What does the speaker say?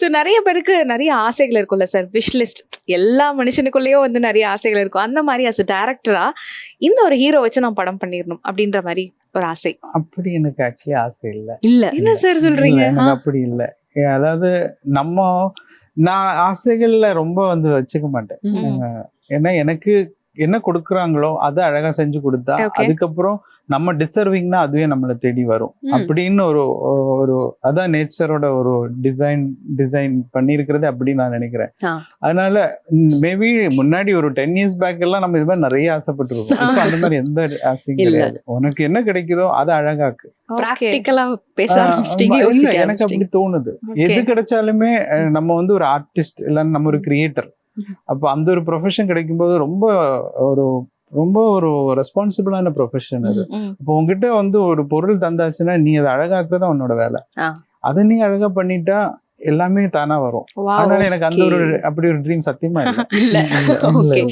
So நிறைய பேருக்கு நிறைய ஆசைகள் இருக்கும்ல சார் விஷ் லிஸ்ட் எல்லா மனுஷனுக்குள்ளேயும் வந்து நிறைய ஆசைகள் இருக்கும். அந்த மாதிரி அஸ் டேரக்டரா இந்த ஒரு ஹீரோ வச்சு நான் படம் பண்ணிடணும் அப்படின்ற மாதிரி ஒரு ஆசை. அப்படி எனக்கு ஆக்சுவலி ஆசை இல்லை. இல்ல. என்ன சார் சொல்றீங்க? அப்படி இல்லை. அதாவது நம்ம நான் ஆசைகள்ல ரொம்ப வந்து வச்சுக்க மாட்டேன். ஏன்னா எனக்கு என்ன கொடுக்குறாங்களோ அதை அழகா செஞ்சு கொடுத்தா. அதுக்கப்புறம் நம்ம டிசர்விங்னா அதுவே நம்மளை தேடி வரும். அப்படின்னு ஒரு ஒரு அதான் நேச்சரோட ஒரு டிசைன் டிசைன் பண்ணியிருக்கிறது அப்படி நான் நினைக்கிறேன். அதனால மேபி முன்னாடி ஒரு டென் இயர்ஸ் பேக் எல்லாம் நம்ம இது மாதிரி நிறைய ஆசைப்பட்டிருக்கோம் இப்ப அந்த மாதிரி எந்த ஆசையும் இல்ல. கிடையாது உனக்கு என்ன கிடைக்குதோ அதை அழகாக்கு எனக்கு அப்படி தோணுது. எது கிடைச்சாலுமே நம்ம வந்து ஒரு ஆர்டிஸ்ட் இல்லைன்னா நம்ம ஒரு கிரியேட்டர். அப்போ அந்த ஒரு ப்ரொஃபஷன் கிடைக்கும்போது ரொம்ப ஒரு ரொம்ப ஒரு ரெஸ்பான்சிபிளான ப்ரொஃபஷன் அது. இப்போ உங்ககிட்ட வந்து ஒரு பொருள் தந்தாச்சுன்னா நீ அதை அழகாக்குறது உன்னோட வேலை. அதை நீ அழகா பண்ணிட்டா எல்லாமே தானா வரும். அதனால எனக்கு அந்த ஒரு. அப்படி ஒரு ட்ரீம் சத்தியமா இல்லை.